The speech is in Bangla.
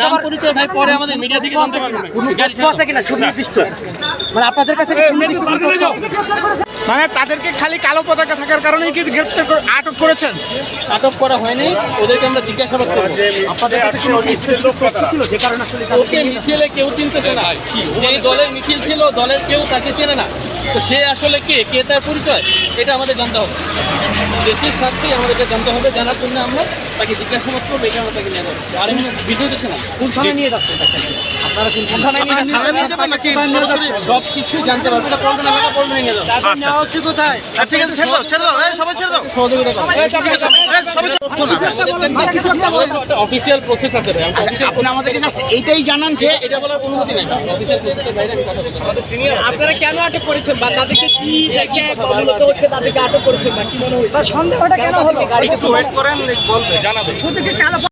নাম পরিচয় ভাই পরে আমাদের মিডিয়া থেকে জানতে পারবেন গাড়ি আছে কিনা সুনির্দিষ্ট মানে আপনাদের কাছে মানে তাদেরকে খালি কালো পতাকা থাকার কারণে কি গ্রেপ্তার করে- আটক করেছেন। আটক করা হয়নি। ওদেরকে আমরা জিজ্ঞাসাবাদ করব। আপনাদের কাছে কি নির্দিষ্ট তথ্য ছিল যে কারণে আসলে ওকে মিছিলে কেউ চিনতেছে না। যে দলের মিছিল ছিল দলের কেউ তাকে চেনে না। তো সে আসলে কে? কে তার পরিচয়? এটা আমাদের জানতে হবে। দেশের স্বার্থেই আমাদেরকে জানতে হবে জানার জন্য আমরা তাকে জিজ্ঞাসাবাদ করব এটা আমরা তাকে নিয়ে যাব আর এমনি ভিডিও দেখছে না কোন থানায় নিয়ে যাচ্ছেন আপনারা কোন থানায় নিয়ে যাচ্ছেন? সব কিছু জানতে পারবে। এটা পল্টন এলাকা পল্টন নিয়ে যাব নেওয়া হচ্ছে কোথায়? ঠিক আছে ছেড়ে দাও ছেড়ে দাও। এই সবাই ছেড়ে দাও। সহযোগিতা করো। অফিসিয়াল প্রসেস আছে ভাই। আপনি আমাদেরকে জাস্ট এইটাই জানান যে এটা বলার অনুমতি নেই অফিসিয়াল প্রসেসের বাইরে আমি কথা বলতে পারব না। আপনারা কেন আটক করেছেন? বা তাদেরকে কি দেখে হচ্ছে তাদেরকে আটক করেছেন বা কি মনে হচ্ছে? সন্দেহটা কেন হলো? গাড়ি একটু ওয়েট করেন বলবে জানাবে শুধু কি কালো